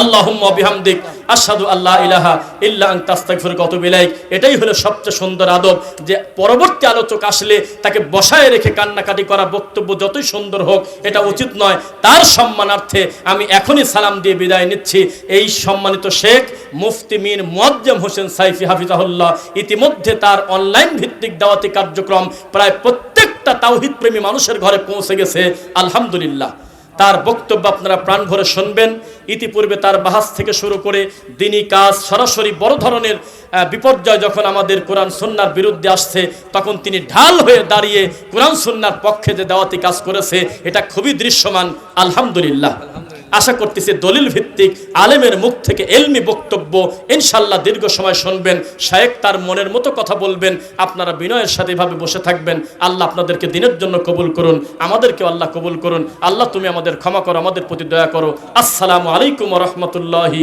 আল্লাহুম্মা বিহামদিক, আশহাদু আল্লা ইলাহা ইল্লা আনতা, আস্তাগফিরুকা ওয়া আতুবু ইলাইক। এটাই হলো সবচেয়ে সুন্দর আদব যে পরবর্তী আলোচক আসলে তাকে বসায় রেখে কান্নাকাটি করা বক্তব্য যতই সুন্দর হোক, এটা উচিত নয়। তার সম্মানার্থে আমি এখনই সালাম দিয়ে বিদায় নিচ্ছি। এই সম্মানিত শেখ মুফতি মীর মুয়াজ্জম হোসেন সাইফি হাফিজাহুল্লাহ ইতিমধ্যে তার অনলাইন ভিত্তিক দাওয়াতি কার্যক্রম প্রায় প্রত্যেকটা তাওহিদ প্রেমী মানুষের ঘরে পৌঁছে গেছে। আলহামদুলিল্লাহ। তার বক্তব্য আপনারা প্রাণ ভরে শুনবেন। ইতিপূর্বে তার বাহাস থেকে শুরু করে দিনী কাজ সরাসরি বড় ধরনের বিপর্যয় যখন আমাদের কোরআন সন্ন্যার বিরুদ্ধে আসছে, তখন তিনি ঢাল হয়ে দাঁড়িয়ে কোরআন সন্ন্যার পক্ষে যে দেওয়াতি কাজ করেছে, এটা খুবই দৃশ্যমান। আলহামদুলিল্লাহ। আশা করতেছি দলিল ভিত্তিক আলেমের মুখ থেকে এলমি বক্তব্য ইনশাল্লাহ দীর্ঘ সময় শুনবেন। শায়েক তার মনের মতো কথা বলবেন। আপনারা বিনয়ের সাথে এভাবে বসে থাকবেন। আল্লাহ আপনাদেরকে দিনের জন্য কবুল করুন। আমাদেরকে আল্লাহ কবুল করুন। আল্লাহ তুমি আমাদের ক্ষমা করো আমাদের প্রতি দয়া করো। আসসালামু আলাইকুম রহমতুল্লাহি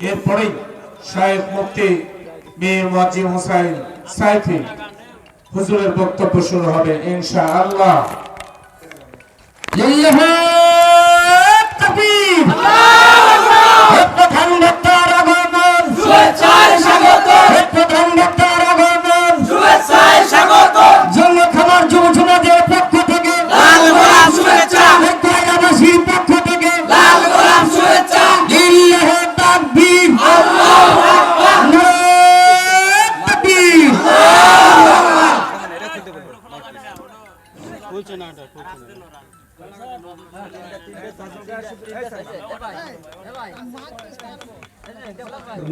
এরপরেই সাহেব মুক্তি মীর মাজি হুসাইন সাইফি হুজুরের বক্তব্য শুরু হবে ইনশা আল্লাহ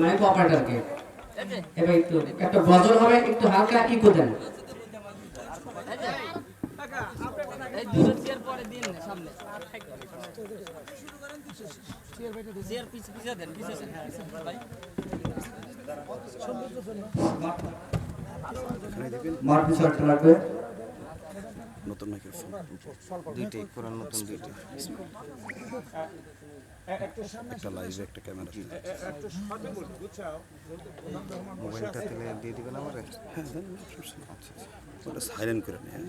মাইক অপারেটরকে। এবার একটু একটা গজল হবে একটু হালকা ইকো দেন। মার পিছু লাগবে। নতুন মাইক্রোফোন দুইটাই কোরআন নতুন দুইটাই। একটা লাইভ একটা ক্যামেরা মোবাইলটা তাহলে দিয়ে দিবেন আমারে? হ্যাঁ আচ্ছা আচ্ছা। ওটা সাইলেন্ট করে নিয়ে হ্যাঁ